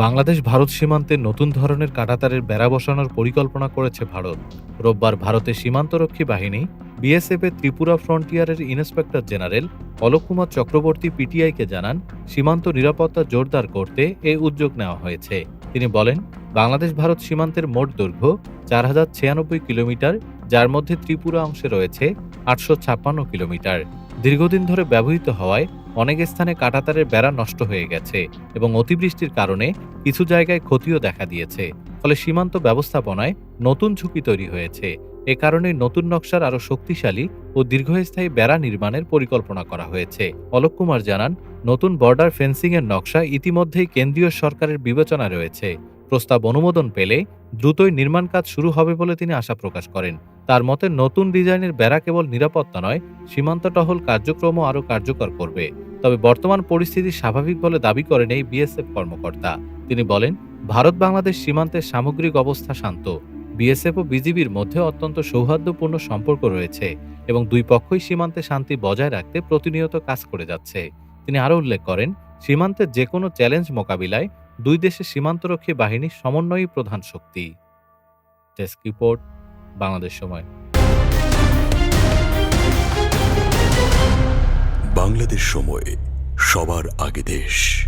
বাংলাদেশ ভারত সীমান্তে নতুন ধরনের কাঁটাতারের বেড়া বসানোর পরিকল্পনা করেছে ভারত। রোববার ভারতের সীমান্তরক্ষী বাহিনী বিএসএফ এর ত্রিপুরা ফ্রন্টিয়ারের ইন্সপেক্টর জেনারেল অলোক কুমার চক্রবর্তী পিটিআইকে জানান, সীমান্ত নিরাপত্তা জোরদার করতে এ উদ্যোগ নেওয়া হয়েছে। তিনি বলেন, বাংলাদেশ ভারত সীমান্তের মোট দৈর্ঘ্য চার হাজার ছিয়ানব্বই কিলোমিটার, যার মধ্যে ত্রিপুরা অংশে রয়েছে আটশো ছাপ্পান্ন কিলোমিটার। দীর্ঘদিন ধরে ব্যবহৃত হওয়ায় অনেক স্থানে কাঁটাতারের বেড়া নষ্ট হয়ে গেছে এবং অতিবৃষ্টির কারণে কিছু জায়গায় ক্ষতিও দেখা দিয়েছে। ফলে সীমান্ত ব্যবস্থাপনায় নতুন ঝুঁকি তৈরি হয়েছে। এ কারণে নতুন নকশার আরও শক্তিশালী ও দীর্ঘস্থায়ী বেড়া নির্মাণের পরিকল্পনা করা হয়েছে। অলোক কুমার জানান, নতুন বর্ডার ফেন্সিংয়ের নকশা ইতিমধ্যেই কেন্দ্রীয় সরকারের বিবেচনা রয়েছে। প্রস্তাব অনুমোদন পেলে দ্রুতই নির্মাণ কাজ শুরু হবে বলে তিনি আশা প্রকাশ করেন। তার মতে, নতুন ডিজাইনের বেড়া কেবল নিরাপত্তা নয়, সীমান্ত টহল কার্যক্রমও আরও কার্যকর করবে। তবে বর্তমান পরিস্থিতি স্বাভাবিক বলে দাবি করেন এই বিএসএফ কর্মকর্তা। তিনি বলেন, ভারত বাংলাদেশ সীমান্তের সামগ্রিক অবস্থা শান্ত। বিএসএফ ও বিজিবির মধ্যে অত্যন্ত সৌহার্দ্যপূর্ণ সম্পর্ক রয়েছে এবং দুই পক্ষই সীমান্তে শান্তি বজায় রাখতে প্রতিনিয়ত কাজ করে যাচ্ছে। তিনি আরও উল্লেখ করেন, সীমান্তের যে কোনো চ্যালেঞ্জ মোকাবিলায় দুই দেশের সীমান্তরক্ষী বাহিনীর সমন্বয়ই প্রধান শক্তি। ডেস্ক রিপোর্ট, বাংলাদেশ সময়। বাংলাদেশ সময় সবার আগে দেশ।